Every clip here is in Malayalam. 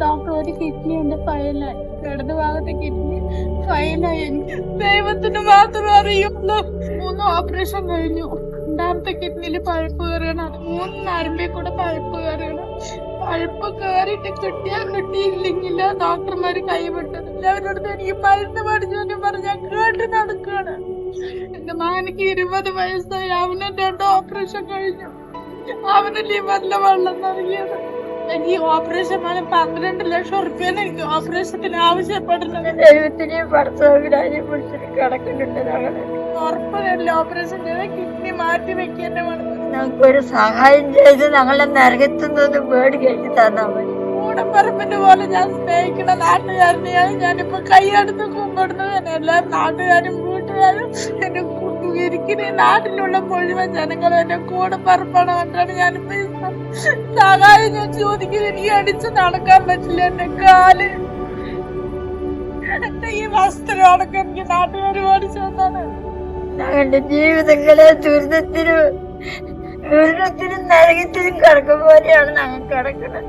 ഡോക്ടർ ഒരു കിഡ്നി എന്റെ ഫയലായി ഇടത് ഭാഗത്തെ കിഡ്നി ഫയലായി എനിക്ക് ദൈവത്തിന് മാത്രം അറിയുള്ളൂ. മൂന്ന് ഓപ്പറേഷൻ കഴിഞ്ഞു. രണ്ടാമത്തെ കിഡ്നിയിൽ പഴുപ്പ് കയറുകയാണ്. അത് മൂന്ന് നരമ്പിൽ കൂടെ പഴുപ്പ് കയറുകയാണ്. പഴുപ്പ് കയറിയിട്ട് കിട്ടിയാൽ കിട്ടിയില്ലെങ്കിൽ ഡോക്ടർമാര് കൈവിട്ടത് എല്ലാവരോടും എനിക്ക് പഴുത്ത് പഠിച്ചു പറഞ്ഞാൽ കേട്ട് നടക്കുകയാണ്. എന്റെ മകനിക്ക് ഇരുപത് വയസ്സായി. അവന് രണ്ട് ഓപ്പറേഷൻ കഴിഞ്ഞു. അവന് വല്ല വെള്ളം നൽകിയത് എനിക്ക് ഓപ്പറേഷൻ പോലെ പന്ത്രണ്ട് ലക്ഷം ഉറുപ്പ്യാണ് എനിക്ക് ഓപ്പറേഷത്തിന് ആവശ്യപ്പെടുന്നത് ദൈവത്തിനെ ഭർത്താവിനായി പിടിച്ചിട്ട് കിടക്കുന്നുണ്ട് ഞങ്ങൾ. ഉറപ്പില്ല ഓപ്പറേഷൻ ചെയ്ത കിഡ്നി മാറ്റി വെക്കേണ്ട വേണം ഞങ്ങൾക്കൊരു സഹായം ചെയ്ത് ഞങ്ങളെ നരകത്തുനിന്ന് വീട് കഴിഞ്ഞ് തന്നാ മതി. കൂടപ്പറമ്പിന്റെ പോലെ ഞാൻ സ്നേഹിക്കുന്ന നാട്ടുകാരനെയാണ് ഞാനിപ്പോ കൈയെടുത്ത് കുമ്പിടുന്നത് എന്നെ എല്ലാ നാട്ടുകാരും വീട്ടുകാരും എന്റെ ഇരിക്കുന്ന ഈ നാട്ടിലുള്ള മുഴുവൻ ജനങ്ങളും എന്റെ കൂടപ്പറപ്പാണ് കൊണ്ടാണ് ഞാൻ സഹായം ഞാൻ ചോദിക്കുന്നത്. എനിക്ക് അടിച്ച് നടക്കാൻ പറ്റില്ല എന്റെ കാൽ. എന്റെ ഈ വസ്ത്രം അടക്കം എനിക്ക് നാട്ടുകാർ മേടിച്ചു തന്നാണ്. ഞങ്ങളുടെ ജീവിതങ്ങളെ ദുരിതത്തിനും ദുരിതത്തിനും നരകത്തിനും കിടക്കും പോലെയാണ് ഞങ്ങൾ കിടക്കുന്നത്.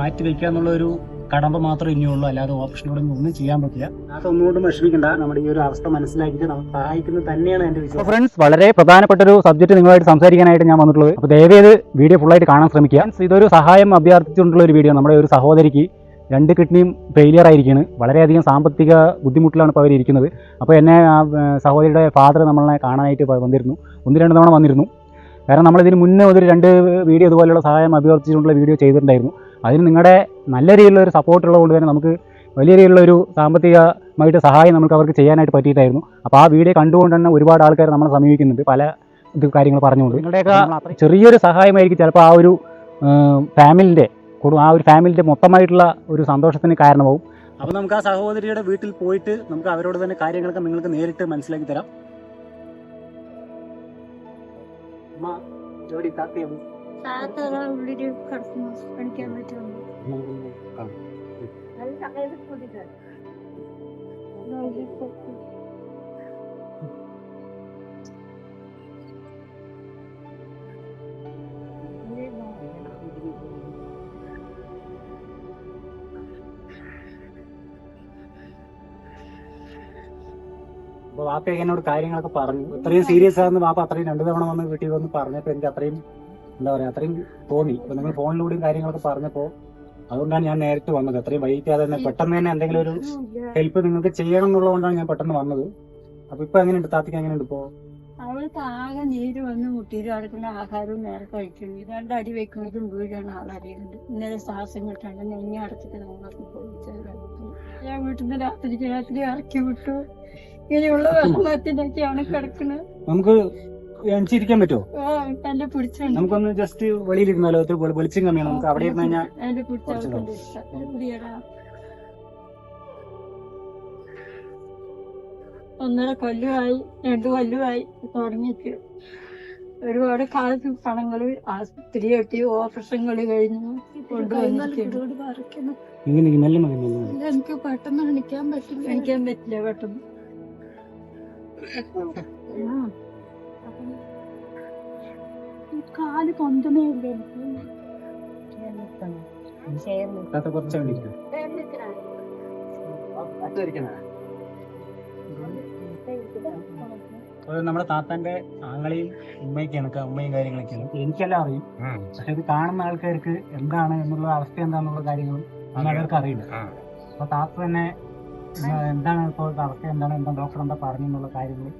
മാറ്റി വെക്കാന്നുള്ള ഒരു കടമ്പ മാത്രമേ ഇനിയുള്ളൂ. അല്ലാതെ ഓപ്പറേഷനോട് ഒന്നും ചെയ്യാൻ പറ്റില്ല. അത് ഒന്നുകൊണ്ടും വിഷമിക്കണ്ട. നമ്മുടെ ഈ ഒരു അവസ്ഥ മനസ്സിലാക്കിയിട്ട് നമുക്ക് സഹായിക്കുന്നത് തന്നെയാണ് എന്റെ വിശ്വാസം. ഫ്രണ്ട്സ് വളരെ പ്രധാനപ്പെട്ട ഒരു സബ്ജക്ട് നിങ്ങളായിട്ട് സംസാരിക്കാനായിട്ട് ഞാൻ വന്നിട്ടുള്ളത്. അപ്പോൾ ദയവേത് വീഡിയോ ഫുള്ളായിട്ട് കാണാൻ ശ്രമിക്കുക. Friends, ഇതൊരു സഹായം അഭ്യർത്ഥിച്ചുകൊണ്ടുള്ള ഒരു വീഡിയോ നമ്മുടെ ഒരു സഹോദരിക്ക് രണ്ട് കിഡ്നിയും ഫെയിലിയർ ആയിരിക്കുകയാണ് വളരെയധികം സാമ്പത്തിക ബുദ്ധിമുട്ടിലാണ് ഇപ്പോൾ അവർ ഇരിക്കുന്നത് അപ്പോൾ എന്നെ ആ സഹോദരിയുടെ ഫാദർ നമ്മളെ കാണാനായിട്ട് വന്നിരുന്നു. ഒന്ന് രണ്ട് തവണ വന്നിരുന്നു. കാരണം നമ്മളിതിന് മുന്നേ ഒരു രണ്ട് വീഡിയോ ഇതുപോലെയുള്ള സഹായം അഭ്യർത്ഥിച്ചുകൊണ്ടുള്ള വീഡിയോ ചെയ്തിട്ടുണ്ടായിരുന്നു. അതിന് നിങ്ങളുടെ നല്ല രീതിയിലുള്ള ഒരു സപ്പോർട്ട് ഉള്ളതുകൊണ്ട് തന്നെ നമുക്ക് വലിയ രീതിയിലുള്ള ഒരു സാമ്പത്തികമായിട്ട് സഹായം നമുക്ക് അവർക്ക് ചെയ്യാനായിട്ട് പറ്റിയിട്ടായിരുന്നു. അപ്പോൾ ആ വീഡിയോ കണ്ടുകൊണ്ട് തന്നെ ഒരുപാട് ആൾക്കാർ നമ്മളെ സമീപിക്കുന്നുണ്ട്. പല ഇത് കാര്യങ്ങൾ പറഞ്ഞുകൊണ്ട്. നിങ്ങളുടെയൊക്കെ ചെറിയൊരു സഹായമായിരിക്കും ചിലപ്പോൾ ആ ഒരു ഫാമിലിന്റെ ആ ഒരു ഫാമിലിന്റെ മൊത്തമായിട്ടുള്ള ഒരു സന്തോഷത്തിന് കാരണമാവും. അപ്പോൾ നമുക്ക് ആ സഹോദരിയുടെ വീട്ടിൽ പോയിട്ട് നമുക്ക് അവരോട് തന്നെ കാര്യങ്ങളൊക്കെ നിങ്ങൾക്ക് നേരിട്ട് മനസ്സിലാക്കി തരാം. അമ്മ ജോലി താത്തയാണ് ഉള്ളിൽ കിടക്കുന്നു അപ്പോൾ വാപ്പയൊക്കെ എന്നോട് കാര്യങ്ങളൊക്കെ പറഞ്ഞു. ഇത്രയും സീരിയസ് ആണെന്ന് വാപ്പ അത്രയും രണ്ടു തവണ വന്ന് വീട്ടിൽ വന്ന് പറഞ്ഞപ്പോ എനിക്ക് അത്രയും എന്താ പറയാ അത്രയും തോന്നി. അപ്പൊ നിങ്ങൾ ഫോണിലൂടെയും കാര്യങ്ങളൊക്കെ പറഞ്ഞപ്പോൾ അതുകൊണ്ടാണ് ഞാൻ നേരിട്ട് വന്നത്. അത്രയും വൈകിക്കാതെ തന്നെ പെട്ടെന്ന് തന്നെ എന്തെങ്കിലും ഒരു ഹെൽപ്പ് നിങ്ങൾക്ക് ചെയ്യണം എന്നുള്ളതുകൊണ്ടാണ് ഞാൻ പെട്ടെന്ന് വന്നത്. അപ്പൊ ഇപ്പൊ എങ്ങനെയുണ്ട്? താത്തിക്ക് എങ്ങനെയുണ്ട് ഇപ്പോ? അവൾക്ക് ആകെ നീര് വന്ന് മുട്ടിയിൽ കിടക്കുന്ന ആഹാരവും നേരെ കഴിക്കുന്നു. രണ്ടടി വെക്കുന്നതും വീഴാണ് ആളറിയുന്നത് ഇന്നലെ ശ്വാസം കിട്ടാണ്ട് നെഞ്ഞ അടച്ചിട്ട് നമ്മളൊക്കെ പോയി. ഞാൻ വീട്ടിൽ നിന്ന് രാത്രി രാത്രി ഇറക്കി വിട്ടു. ഇങ്ങനെയുള്ള വിഷമത്തിനൊക്കെയാണ് കിടക്കുന്നത് നമുക്ക് എണിച്ചിരിക്കാൻ പറ്റുമോ നമുക്കൊന്ന് ജസ്റ്റ് വെളിയിലിരുന്നാലോ? വെളിച്ചം കമ്മിയാണ്? നമുക്ക് അവിടെ ഇരുന്ന് കഴിഞ്ഞാൽ. ഒന്നര കൊല്ലമായി രണ്ടു കൊല്ലമായി തുടങ്ങിയിട്ട്. ഒരുപാട് കാലത്ത് പണങ്ങൾ ആസ്പത്രി കെട്ടി ഓപ്പറേഷനുകൾ കഴിഞ്ഞു കൊണ്ടുവന്നിട്ടുണ്ട്. എനിക്ക് പെട്ടെന്ന് എണിക്കാൻ പറ്റില്ല. എനിക്കാൻ പറ്റില്ല പെട്ടെന്ന്. കാൽ പൊന്തമേ. അത് നമ്മുടെ താത്താന്റെ ആങ്ങളെയും ഉമ്മയൊക്കെയാണ് ഉമ്മയും കാര്യങ്ങളൊക്കെയാണ്. എനിക്കെല്ലാം അറിയും. പക്ഷെ ഇത് കാണുന്ന ആൾക്കാർക്ക് എന്താണ് എന്നുള്ള അവസ്ഥ എന്താണെന്നുള്ള കാര്യങ്ങളും അവർക്ക് അറിയില്ല. അപ്പൊ താത്ത തന്നെ എന്താണ് ഇപ്പോൾ അവസ്ഥ? എന്താണ്? എന്താ ഡോക്ടർ എന്താ പറഞ്ഞു എന്നുള്ള കാര്യങ്ങൾ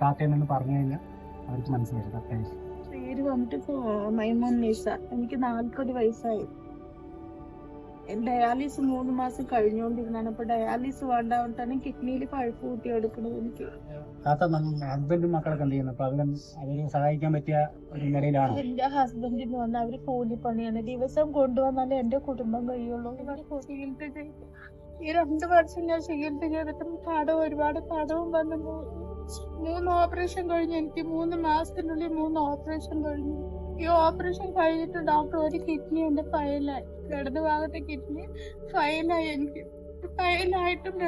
താത്തയിൽ നിന്ന് പറഞ്ഞു കഴിഞ്ഞാൽ അവർക്ക് മനസ്സിലായിരുന്നു അത്യാവശ്യം പേര് വന്നിട്ട് മൈമോൻ നിസ എനിക്ക് നാൽപ്പത് വയസ്സായി. ഡയാലിസ് മൂന്ന് മാസം കഴിഞ്ഞുകൊണ്ടിരുന്നാണ് അപ്പൊ ഡയാലിസ് വേണ്ടാവട്ടാണ് കിഡ്നിയിൽ പഴുപ്പ് കൂട്ടി എടുക്കുന്നത് എനിക്ക്. ഹസ്ബൻഡും മക്കളൊക്കെ എന്ത് ചെയ്യുന്നു? അവരെ സഹായിക്കാൻ പറ്റിയ ഒരു നിലയിലാണ്. എന്റെ ഹസ്ബൻഡിന് വന്ന് അവർ കൂലിപ്പണിയാണ് ദിവസം കൊണ്ടുവന്നാലേ എന്റെ കുടുംബം കഴിയുള്ളൂ. ചികിത്സ ഈ രണ്ടു വർഷം ഞാൻ ചികിത്സ ചെയ്തിട്ടും പാടവും ഒരുപാട് കടവും വന്നു. മൂന്ന് ഓപ്പറേഷൻ കഴിഞ്ഞു എനിക്ക് മൂന്ന് മാസത്തിനുള്ളിൽ മൂന്ന് ഓപ്പറേഷൻ കഴിഞ്ഞു. ഈ ഓപ്പറേഷൻ കഴിഞ്ഞിട്ട് ഡോക്ടർ ഒരു കിഡ്നി എന്റെ ഫയലായി. ഇടത് ഭാഗത്തെ കിഡ്നി ഫയലായി. എനിക്ക് ഫയലായിട്ടും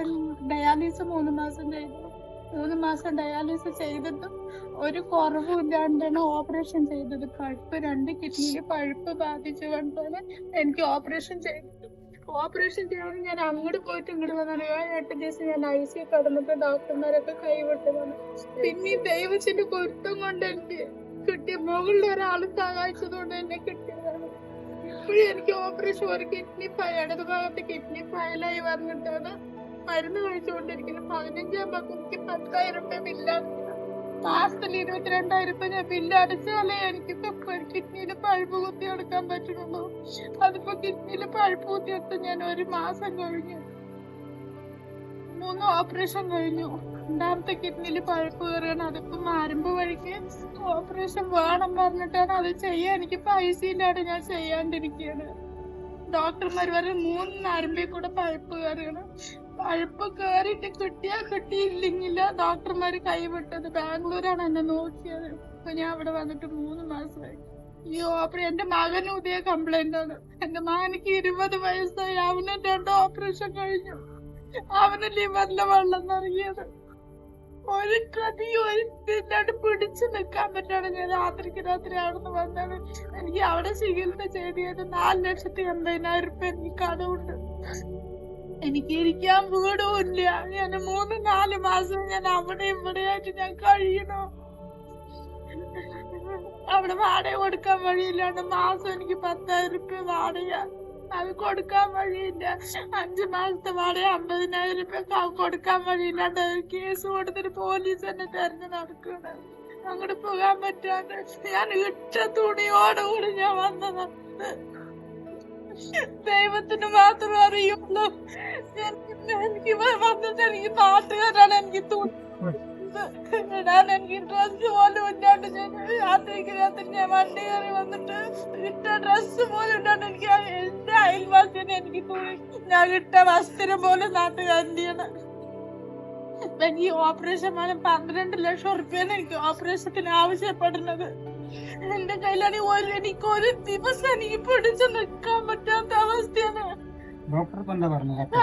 ഡയാലിസിസ് മൂന്ന് മാസം കഴിഞ്ഞു. മൂന്ന് മാസം ഡയാലിസിസ് ചെയ്തിട്ടും ഒരു കുറവും ഇല്ലാണ്ടാണ് ഓപ്പറേഷൻ ചെയ്തത്. പഴുപ്പ് രണ്ട് കിഡ്നിയിൽ പഴുപ്പ് ബാധിച്ചു കൊണ്ടാണ് എനിക്ക് ഓപ്പറേഷൻ ചെയ്തത്. ഓപ്പറേഷൻ ചെയ്യാൻ ഞാൻ അങ്ങോട്ട് പോയിട്ട് ഇങ്ങോട്ട് വന്നാണ് ആ എട്ട് ദിവസം ഞാൻ ഐ സി കടന്നപ്പോ ഡോക്ടർമാരൊക്കെ കൈവിട്ടതാണ്. പിന്നെ ഈ ദൈവത്തിന്റെ പൊരുത്തം കൊണ്ട് എനിക്ക് കിട്ടിയ മുകളിൽ ഒരാൾ സഹായിച്ചതുകൊണ്ട് എന്നെ കിട്ടിയതാണ്. ഇപ്പോഴും എനിക്ക് ഓപ്പറേഷൻ ഒരു കിഡ്നി ഫയൽ ഇടത് ഭാഗത്ത് കിഡ്നി ഫയലായി വന്നിട്ടാണ് മരുന്ന് കഴിച്ചുകൊണ്ടിരിക്കുന്നത്. പതിനഞ്ചാം എനിക്ക് പത്തായിരം രൂപ ബില്ലാണ് മാസത്തിൽ ഇരുപത്തിരണ്ടായിരം രൂപ ഞാൻ ബില്ല് അടച്ചാലേ എനിക്ക് കിഡ്നിയിൽ പഴുപ്പ് കുത്തി എടുക്കാൻ പറ്റുള്ളൂ അതിപ്പോ കിഡ്നിയിൽ പഴുപ്പ് കുത്തിയെടുത്ത് ഞാൻ ഒരു മാസം കഴിഞ്ഞു. മൂന്ന് ഓപ്പറേഷൻ കഴിഞ്ഞു. രണ്ടാമത്തെ കിഡ്നിയിൽ പഴുപ്പ് കയറുകയാണ്. അതിപ്പോ മാരുമ്പ് വഴിക്ക് ഓപ്പറേഷൻ വേണം പറഞ്ഞിട്ടാണ് അത് ചെയ്യാൻ എനിക്ക് പൈസ ഇല്ലാതെ ഞാൻ ചെയ്യാണ്ടിരിക്കുകയാണ്. ഡോക്ടർമാർ വരെ മൂന്ന് നരമ്പിൽ കൂടെ പഴുപ്പ് കയറിയാണ് പഴുപ്പ് കേറിട്ട് കിട്ടിയാ കിട്ടിയില്ലെങ്കിൽ ഡോക്ടർമാര് കൈവിട്ടത്. ബാംഗ്ലൂരാണ് എന്നെ നോക്കിയത്. ഇപ്പൊ ഞാൻ അവിടെ വന്നിട്ട് മൂന്ന് മാസമായി. ഈ ഓപ്പറേഷൻ എന്റെ മകനും ഇതേ കംപ്ലൈന്റ് ആണ്. എന്റെ മകനിക്ക് ഇരുപത് വയസ്സായി. അവന് രണ്ടോ ഓപ്പറേഷൻ കഴിഞ്ഞു. അവന് ലിവറിലെ വെള്ളം നിറങ്ങിയത് ഒരു കതി ഒരു ഇതില്ലാണ്ട് പിടിച്ചു നിൽക്കാൻ പറ്റാണ് ഞാൻ രാത്രിക്ക് രാത്രി അവിടുന്ന് വന്നത് എനിക്ക് അവിടെ ചികിത്സ ചെയ്തത് നാല് ലക്ഷത്തി എൺപതിനായിരം രൂപ എനിക്ക് കടമുണ്ട് എനിക്ക് ഇരിക്കാൻ വീടും ഇല്ല ഞാൻ മൂന്ന് നാല് മാസം ഞാൻ അവിടെ ഇവിടെയായിട്ട് ഞാൻ കഴിയണം? അവിടെ വാടക കൊടുക്കാൻ വഴിയില്ലാണ്ട് മാസം എനിക്ക് പത്തായിരം റുപ്യ വാടക. അത് കൊടുക്കാൻ വഴിയില്ല. അഞ്ചു മാസത്തെ വാടക അമ്പതിനായിരം റുപ്യ കൊടുക്കാൻ വഴിയില്ലാണ്ട് കേസ് കൊടുത്തിട്ട് പോലീസ് എന്നെ തെരഞ്ഞു നടക്കണം അങ്ങോട്ട് പോകാൻ പറ്റാണ്ട് ഞാൻ ഇട്ട തുണിയോടുകൂടി ഞാൻ വന്നതാണ് ദൈവത്തിന് മാത്രം അറിയുള്ളൂ എനിക്ക് വന്നിട്ട് എനിക്ക് നാട്ടുകാരാണ് എനിക്ക് ഇടാൻ എനിക്ക് ഡ്രസ് പോലും ഇല്ലാണ്ട് രാത്രി ഞാൻ വണ്ടി കയറി വന്നിട്ട് ഇട്ട ഡ്രസ് പോലും ഇല്ലാണ്ട് എനിക്ക് എന്റെ അയൽവാസിനെ എനിക്ക് തുണി ഞാൻ ഇട്ട വസ്ത്രം പോലും നാട്ടുകാരന്റെയാണ് ഇപ്പൊ എനിക്ക് ഓപ്പറേഷൻ പന്ത്രണ്ട് ലക്ഷം റുപ്യാണ് എനിക്ക് ഓപ്പറേഷത്തിന് ആവശ്യപ്പെടുന്നത്. എന്റെ കയ്യിലാണെങ്കിൽ ഒരു എനിക്ക് ഒരു ദിവസം എനിക്ക് പിടിച്ചു നിൽക്കാൻ പറ്റാത്ത അവസ്ഥയാണ്. ഡോക്ടർ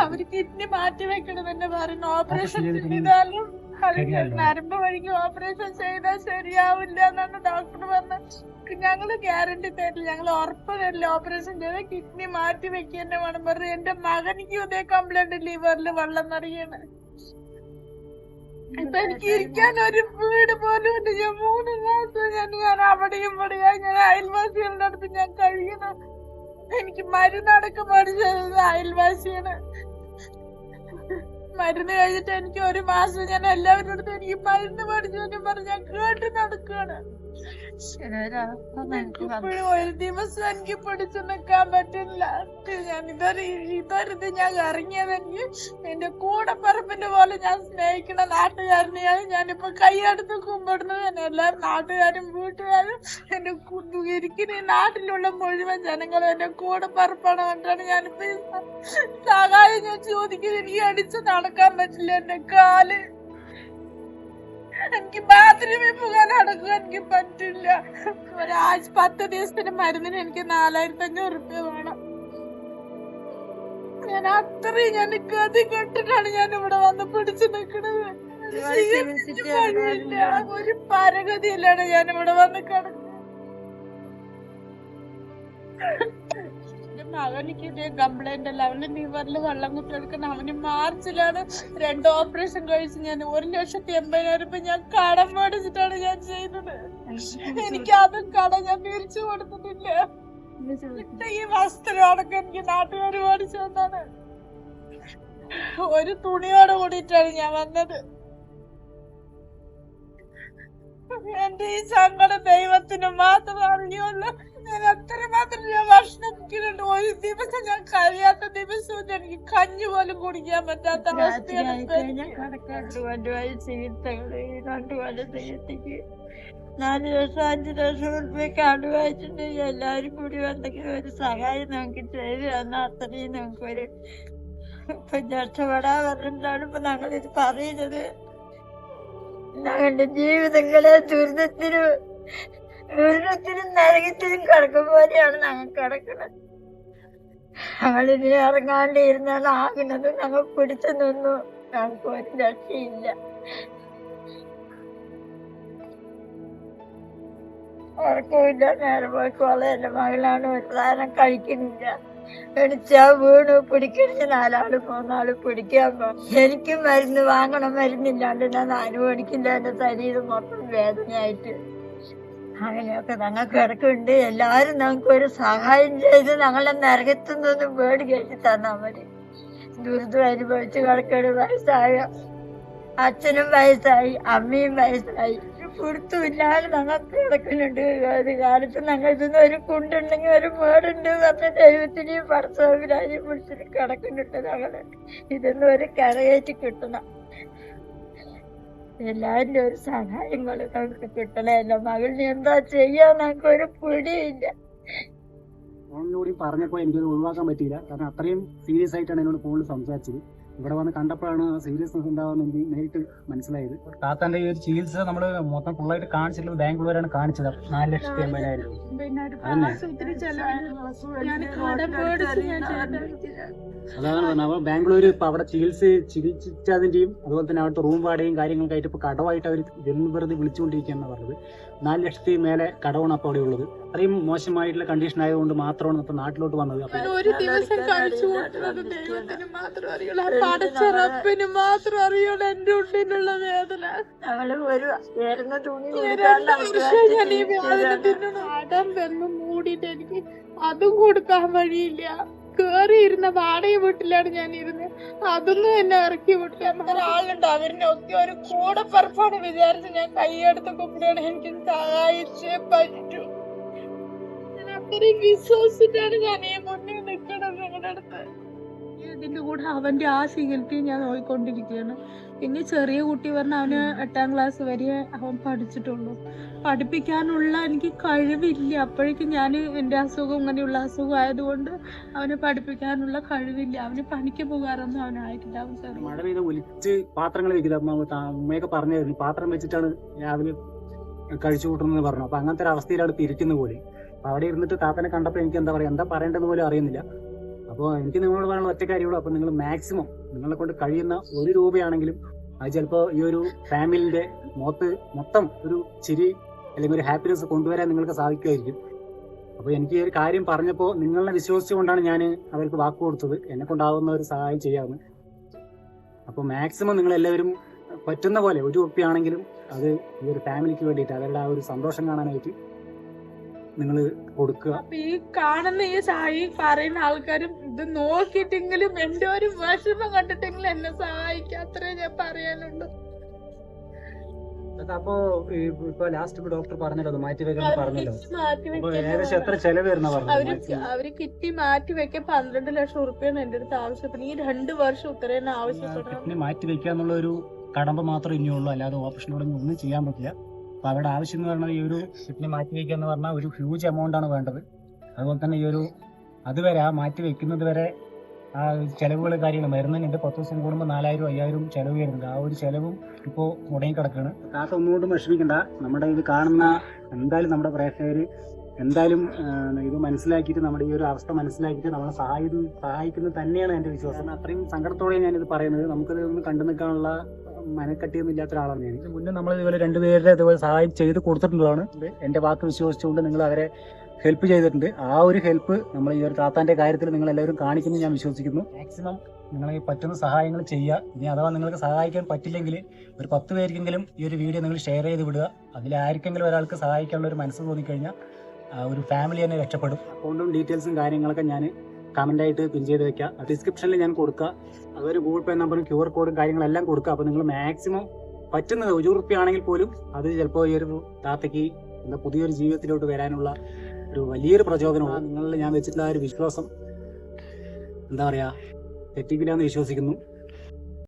അവർ കിഡ്നി മാറ്റി വെക്കണം എന്നെ പറഞ്ഞു ഓപ്പറേഷൻ ചെയ്താലും. നരമ്പ് വഴിക്ക് ഓപ്പറേഷൻ ചെയ്താൽ ശരിയാവില്ല എന്നാണ് ഡോക്ടർ പറഞ്ഞത്. ഞങ്ങൾ ഗ്യാരണ്ടി തരില്ല. ഞങ്ങൾ ഉറപ്പ് തരില്ല ഓപ്പറേഷൻ ചെയ്താൽ കിഡ്നി മാറ്റി വെക്കുക തന്നെ വേണം. പറഞ്ഞു എന്റെ മകനിക്ക് ഇതേ കംപ്ലൈന്റ് ലിവറിൽ വെള്ളം നിറയാണ്. ഇപ്പൊ ഒരു വീട് പോലും ഉണ്ട് ഞാൻ മൂന്ന് മാസം ഞാൻ ഞാൻ അവിടെയും ഇവിടെയാ ഞാൻ അയൽവാസികളുടെ അടുത്ത് ഞാൻ കഴിയുന്നു. എനിക്ക് മരുന്നടക്കം പഠിച്ചത് അയൽവാസിയാണ്. മരുന്ന് കഴിഞ്ഞിട്ട് എനിക്ക് ഒരു മാസം ഞാൻ എല്ലാവരുടെ അടുത്തും എനിക്ക് മരുന്ന് മേടിച്ചു പറഞ്ഞ് ഞാൻ കേട്ട് നടക്കുകയാണ് ഇപ്പോഴും ഒരു ദിവസം എനിക്ക് പിടിച്ചു നിൽക്കാൻ പറ്റില്ല ഞാൻ ഇതൊരു ഇതൊരിത് ഞാൻ ഇറങ്ങിയത് എനിക്ക് എന്റെ കൂടെ പറമ്പിന്റെ പോലെ ഞാൻ സ്നേഹിക്കുന്ന നാട്ടുകാരനെയാണ് ഞാനിപ്പോ കൈയെടുത്ത് കുമ്പിടുന്നത്. തന്നെ എല്ലാവരും നാട്ടുകാരും വീട്ടുകാരും എന്റെ ഇരിക്കുന്ന നാട്ടിലുള്ള മുഴുവൻ ജനങ്ങളും എന്റെ കൂടെ പറപ്പാണ് കണ്ടാണ് ഞാനിപ്പോ സഹായം ഞാൻ ചോദിക്കുന്നത്. എനിക്ക് അടിച്ച് നടക്കാൻ പറ്റില്ല എന്റെ കാൽ. എനിക്ക് ബാത്റൂമിൽ പോകാൻ നടക്കുക എനിക്ക് പറ്റില്ല. ഒരാഴ്ച പത്ത് ദിവസത്തിന് മരുന്നിന് എനിക്ക് നാലായിരത്തി അഞ്ഞൂറ് റുപ്യ വേണം. ഞാൻ അത്രയും ഞാൻ ഗതി കെട്ടിട്ടാണ് ഞാൻ ഇവിടെ വന്ന് പിടിച്ചു നിൽക്കുന്നത് ഒരു പരഗതിയിലാണ് ഞാൻ ഇവിടെ വന്ന് കിടക്കുന്നത് ഇതേ കംപ്ലൈന്റ് അല്ല? അവന് ലിവറിൽ വെള്ളം കുത്തിയെടുക്കണം അവന് മാർച്ചിലാണ് രണ്ട് ഓപ്പറേഷൻ കഴിച്ച് ഞാൻ ഒരു ലക്ഷത്തി എൺപതിനായിരം രൂപ ഞാൻ കടം മേടിച്ചിട്ടാണ് ഞാൻ ചെയ്തത് എനിക്ക് അതും കടം ഞാൻ തിരിച്ചു കൊടുത്തിട്ടില്ല. ഈ വസ്ത്രം അടക്കം എനിക്ക് നാട്ടുകാർ മേടിച്ചു തന്നാണ്. ഒരു തുണിയോട് കൂടിയിട്ടാണ് ഞാൻ വന്നത്. എന്റെ ഈ സങ്കടം ദൈവത്തിന് മാത്രം അറിയുള്ളൂ ഞാൻ അത്രമാത്രം ഞാൻ ഭക്ഷണം ഭക്ഷണത്തിനുണ്ട് ഒരു ദിവസം ഞാൻ കഴിയാത്ത ദിവസവും എനിക്ക് കഞ്ഞി പോലും കുടിക്കാൻ പറ്റാത്ത അവസ്ഥയാണ് ചികിത്സകൾ രണ്ടു ചികിത്സക്ക് നാല് ലക്ഷം അഞ്ചു ലക്ഷം ഉറുപ്പ്യൊക്കെ അടവായിട്ടുണ്ട് എല്ലാവരും കൂടി എന്തെങ്കിലും ഒരു സഹായം നമുക്ക് ചെയ്തു തന്നാൽ അത്രയും നമുക്കൊരു ഇപ്പൊ രക്ഷപ്പെടാൻ പറഞ്ഞിട്ടാണ് ഇപ്പൊ ഞങ്ങളിത് പറയുന്നത്. ഞങ്ങളുടെ ജീവിതങ്ങളെ ദുരിതത്തിനും ഓരോരുത്തരും നരകത്തിലും കിടക്കുമ്പോലെയാണ് ഞങ്ങൾ കിടക്കുന്നത്. ഞങ്ങളിനി ഇറങ്ങാണ്ടിരുന്നാണ് ആകുന്നത് ഞങ്ങൾ പിടിച്ചു നിന്നു. ഞങ്ങൾക്ക് ഒരു രക്ഷയില്ല. ഉറക്കമില്ല നേരം പോയിക്കോളെ എന്റെ മകളാണ് ഒരു സാധനം കഴിക്കുന്നില്ല. എണിച്ചാ വീണു പിടിക്കണിച്ച് നാലാൾ മൂന്നാൾ പിടിക്കാൻ പോകും എനിക്കും മരുന്ന് വാങ്ങണം മരുന്നില്ലാണ്ട് ഞാൻ നാല് മണിക്കില്ല എന്റെ ശരീരം മൊത്തം വേദനയായിട്ട്. അങ്ങനെയൊക്കെ ഞങ്ങൾക്ക് ഇറക്കുണ്ട് എല്ലാവരും ഞങ്ങൾക്ക് ഒരു സഹായം ചെയ്ത് ഞങ്ങളെ നരകത്തുനിന്ന് വീട് കയറ്റി തന്നാൽ മതി ദുരിതം അനുഭവിച്ച് കിടക്കണ വയസ്സായ അച്ഛനും വയസ്സായി അമ്മയും വയസ്സായി. പുറത്തുമില്ലാതെ ഞങ്ങൾക്ക് കിടക്കുന്നുണ്ട്. ഒരു കാലത്ത് ഞങ്ങൾക്ക് ഒരു കുണ്ടുണ്ടെങ്കിൽ ഒരു വേടുണ്ട് പറഞ്ഞ ദൈവത്തിനെയും പടസോവിനാരെയും പിടിച്ചിട്ട് കിടക്കുന്നുണ്ട് ഞങ്ങൾ ഇതൊന്നും ഒരു കരകയറ്റി കിട്ടണം. എല്ലാവരുടെ ഒരു സഹായങ്ങൾ നമുക്ക് കിട്ടണം. എന്റെ മകളിന് എന്താ ചെയ്യാൻ ഞങ്ങൾക്ക് ഒരു പിടിയില്ല. ഫോണിലൂടെ പറഞ്ഞപ്പോൾ എനിക്കത് ഒഴിവാക്കാൻ പറ്റിയില്ല. കാരണം അത്രയും സീരിയസ് ആയിട്ടാണ് എന്നോട് ഫോണിൽ സംസാരിച്ചത്. ഇവിടെ വന്ന് കണ്ടപ്പോഴാണ് സീരിയസ്നെസ് ഉണ്ടാവുന്ന എനിക്ക് നേരിട്ട് മനസ്സിലായത്. താത്താന്റെ ഈ ഒരു ചികിത്സ നമ്മൾ മൊത്തം ഫുള്ളായിട്ട് കാണിച്ചിട്ടുള്ളത് ബാംഗ്ലൂരാണ് കാണിച്ചത്. നാല് ലക്ഷത്തി എൺപതിനായിരം ചെയ്തത്. അതാണ് പറഞ്ഞത്. അപ്പോൾ ബാംഗ്ലൂർ ഇപ്പൊ അവിടെ ചികിത്സ ചികിത്സിച്ചതിന്റെയും അതുപോലെ തന്നെ അവിടുത്തെ റൂം വാടകയും കാര്യങ്ങൾക്കായിട്ട് ഇപ്പൊ കടവായിട്ട് അവർ ജന്മപ്രതി വിളിച്ചുകൊണ്ടിരിക്കുകയാണ് പറഞ്ഞത്. നാല് ലക്ഷത്തി മേലെ കടവാണ് അപ്പോൾ അവിടെ ഉള്ളത് അത്രയും മോശമായിട്ടുള്ള കണ്ടീഷൻ ആയതുകൊണ്ട് മാത്രമാണ് ഇപ്പൊ നാട്ടിലോട്ട് വന്നത്. ഒരു ദിവസം കഴിച്ചു കൂട്ടുന്നത് ദൈവത്തിന് മാത്രം അറിയുള്ളൂ. ആ പടച്ച റബ്ബിന് മാത്രം അറിയുള്ളൂ എന്റെ ഉള്ളിലുള്ള വേദന. ഞങ്ങൾ ഒരു തുണി ഞാൻ ഈ വേദന തിന്നണം അടം വന്ന് മൂടിയിട്ട് എനിക്ക് അതും കൊടുക്കാൻ വഴിയില്ല. കേറിയിരുന്ന വാടക വീട്ടിലാണ് ഞാൻ ഇരുന്നത്. അതൊന്നും എന്നെ ഇറക്കി വിട്ടില്ല ഒരാളുണ്ട് അവരിനെ ഒക്കെ ഒരു കൂടെ പറപ്പാണ് വിചാരിച്ച് ഞാൻ കൈയെടുത്ത് കുപ്പിടാണ് എനിക്ക് സഹായിച്ചേ പറ്റൂ. അത്രയും വിശ്വസിച്ചിട്ടാണ് ഞാൻ ഈ മുന്നിൽ നിൽക്കണത് നിങ്ങളുടെ അടുത്ത്. ഇതിന്റെ കൂടെ അവന്റെ ആ ചികിത്സയും ഞാൻ നോക്കിക്കൊണ്ടിരിക്കുകയാണ്. പിന്നെ ചെറിയ കുട്ടി പറഞ്ഞ അവന് എട്ടാം ക്ലാസ് വരെ അവൻ പഠിച്ചിട്ടുള്ളൂ. പഠിപ്പിക്കാനുള്ള എനിക്ക് കഴിവില്ല. അപ്പോഴേക്കും ഞാൻ എന്റെ അസുഖം ഇങ്ങനെയുള്ള അസുഖം ആയതുകൊണ്ട് അവനെ പഠിപ്പിക്കാനുള്ള കഴിവില്ല. അവന് പണിക്ക് പോകാറൊന്നും അവനായിട്ടില്ല അവൻ ചെറിയ മഴ പെയ്ത ഒലിച്ച് പാത്രങ്ങൾ വെക്കുന്നത് അമ്മ താ- അമ്മയൊക്കെ പറഞ്ഞായിരുന്നു. പാത്രം വെച്ചിട്ടാണ് രാവിലെ കഴിച്ചു കൂട്ടുന്നത് പറഞ്ഞു. അപ്പൊ അങ്ങനത്തെ ഒരു അവസ്ഥയിലാണ് തിരിക്കുന്നത് പോലെ. അവിടെ ഇരുന്നിട്ട് താത്തനെ കണ്ടപ്പോൾ എനിക്ക് എന്താ പറയാ എന്താ പറയേണ്ടത് പോലും അറിയുന്നില്ല. അപ്പോൾ എനിക്ക് നിങ്ങളോട് പറയാനുള്ള ഒറ്റ കാര്യമുള്ളൂ അപ്പോൾ നിങ്ങൾ മാക്സിമം നിങ്ങളെ കൊണ്ട് കഴിയുന്ന ഒരു രൂപയാണെങ്കിലും അത് ചിലപ്പോൾ ഈ ഒരു ഫാമിലിന്റെ മൊത്ത മൊത്തം ഒരു ചിരി അല്ലെങ്കിൽ ഒരു ഹാപ്പിനെസ് കൊണ്ടുവരാൻ നിങ്ങൾക്ക് സാധിക്കുമായിരിക്കും. അപ്പോൾ എനിക്ക് ഈ ഒരു കാര്യം പറഞ്ഞപ്പോൾ നിങ്ങളെ വിശ്വസിച്ചുകൊണ്ടാണ് ഞാൻ അവർക്ക് വാക്ക് കൊടുത്തത്. എന്നെ കൊണ്ടാവുന്ന ഒരു സഹായം ചെയ്യാമെന്ന് അപ്പോൾ മാക്സിമം നിങ്ങൾ എല്ലാവരും പറ്റുന്ന പോലെ ഒരു ഉറപ്പിയാണെങ്കിലും അത് ഈ ഒരു ഫാമിലിക്ക് വേണ്ടിയിട്ട് അവരുടെ ആ ഒരു സന്തോഷം കാണാനായിട്ട് നിങ്ങൾ കൊടുക്കുക. അപ്പൊ ഈ കാണുന്ന ഈ സായി പറയുന്ന ആൾക്കാരും ഇത് നോക്കിയിട്ടെങ്കിലും എന്റെ ഒരു വിഷമം കണ്ടിട്ടെങ്കിലും എന്നെ സഹായിക്കുക അത്രേ ഞാൻ പറയാനുള്ളൂ. അപ്പോ ഇപ്പൊ ലാസ്റ്റ് ഡോക്ടർ പറഞ്ഞല്ലോ അത് മാറ്റി വെക്കണം അവർ പറഞ്ഞല്ലോ. അപ്പൊ ഏകദേശം എത്ര ചെലവ് വരുന്ന അവർ പറഞ്ഞു അവർ കിറ്റി മാറ്റി വെക്കാൻ പന്ത്രണ്ട് ലക്ഷം റുപ്യാണ് എന്റെ അടുത്ത് ആവശ്യപ്പെടുന്നത് ഈ രണ്ട് വർഷം ഉത്തരേനെ ആവശ്യപ്പെട്ടു മാറ്റി വെക്കാന്നുള്ള ഒരു കടമ്പ മാത്രമേ ഇനിയുള്ളൂ. അല്ലാതെ ഓപ്പറേഷനോടെ ഒന്നും ചെയ്യാൻ പറ്റില്ല. അപ്പൊ അവരുടെ ആവശ്യം എന്ന് പറഞ്ഞാൽ ഈ ഒരു കിഡ്നി മാറ്റി വയ്ക്കുക എന്ന് പറഞ്ഞാൽ ഒരു ഹ്യൂജ് എമൗണ്ട് ആണ് വേണ്ടത്. അതുപോലെ തന്നെ ഈ ഒരു അതുവരെ ആ മാറ്റി വെക്കുന്നത് വരെ ആ ചെലവുകൾ കാര്യങ്ങൾ മരുന്നിനുണ്ട് പത്ത് ദിവസം കൂടുമ്പോൾ നാലായിരം അയ്യായിരം ചെലവ് വരുന്നുണ്ട്. ആ ഒരു ചെലവും ഇപ്പോൾ മുടങ്ങി കിടക്കുകയാണ്. താത്ത ഒന്നുകൊണ്ടും വിഷമിക്കണ്ട. നമ്മുടെ ഇത് കാണുന്ന എന്തായാലും നമ്മുടെ പ്രേക്ഷകർ എന്തായാലും ഇത് മനസ്സിലാക്കിയിട്ട് നമ്മുടെ ഈ ഒരു അവസ്ഥ മനസ്സിലാക്കിയിട്ട് നമ്മളെ സഹായി സഹായിക്കുന്നത് തന്നെയാണ് എന്റെ വിശ്വാസം. അത്രയും സങ്കടത്തോടെ ഞാനിത് പറയുന്നത്. നമുക്കത് ഒന്ന് കണ്ടു നിൽക്കാനുള്ള മനക്കട്ടിയൊന്നും ഇല്ലാത്ത ഒരാളാണ് ഞാൻ. ഇതിന് മുന്നേ നമ്മൾ ഇതുപോലെ രണ്ടുപേരുടെ ഇതുപോലെ സഹായം ചെയ്ത് കൊടുത്തിട്ടുള്ളതാണ്. എന്റെ വാക്ക് വിശ്വസിച്ചുകൊണ്ട് നിങ്ങൾ അവരെ ഹെൽപ്പ് ചെയ്തിട്ടുണ്ട്. ആ ഒരു ഹെൽപ്പ് നമ്മൾ ഈ ഒരു താത്താന്റെ കാര്യത്തിൽ നിങ്ങൾ എല്ലാവരും കാണിക്കുന്നു ഞാൻ വിശ്വസിക്കുന്നു. മാക്സിമം നിങ്ങൾ ഈ പറ്റുന്ന സഹായങ്ങൾ ചെയ്യുക. ഇനി അഥവാ നിങ്ങൾക്ക് സഹായിക്കാൻ പറ്റില്ലെങ്കിൽ ഒരു പത്ത് പേർക്കെങ്കിലും ഈ ഒരു വീഡിയോ നിങ്ങൾ ഷെയർ ചെയ്ത് വിടുക. അതിൽ ആർക്കെങ്കിലും ഒരാൾക്ക് സഹായിക്കാനുള്ള ഒരു മനസ്സ് തോന്നിക്കഴിഞ്ഞാൽ ഒരു ഫാമിലി തന്നെ രക്ഷപ്പെടും. അക്കൗണ്ടും ഡീറ്റെയിൽസും കാര്യങ്ങളൊക്കെ ഞാൻ കമന്റ് ആയിട്ട് പിൻ ചെയ്ത് വെക്കുക ഡിസ്ക്രിപ്ഷനിൽ ഞാൻ കൊടുക്കുക അതൊരു ഗൂഗിൾ പേ നമ്പറും ക്യു ആർ കോഡും കാര്യങ്ങളെല്ലാം കൊടുക്കുക അപ്പോൾ നിങ്ങൾ മാക്സിമം പറ്റുന്നത് ഒരു റുപ്യ ആണെങ്കിൽ പോലും അത് ചിലപ്പോൾ ഈ ഒരു താത്തയ്ക്ക് എന്താ പുതിയൊരു ജീവിതത്തിലോട്ട് വരാനുള്ള ഒരു വലിയൊരു പ്രചോദനമാണ്. നിങ്ങളിൽ ഞാൻ വെച്ചിട്ടുള്ള ഒരു വിശ്വാസം എന്താ പറയുക തെറ്റിക്കില്ല എന്ന് വിശ്വസിക്കുന്നു.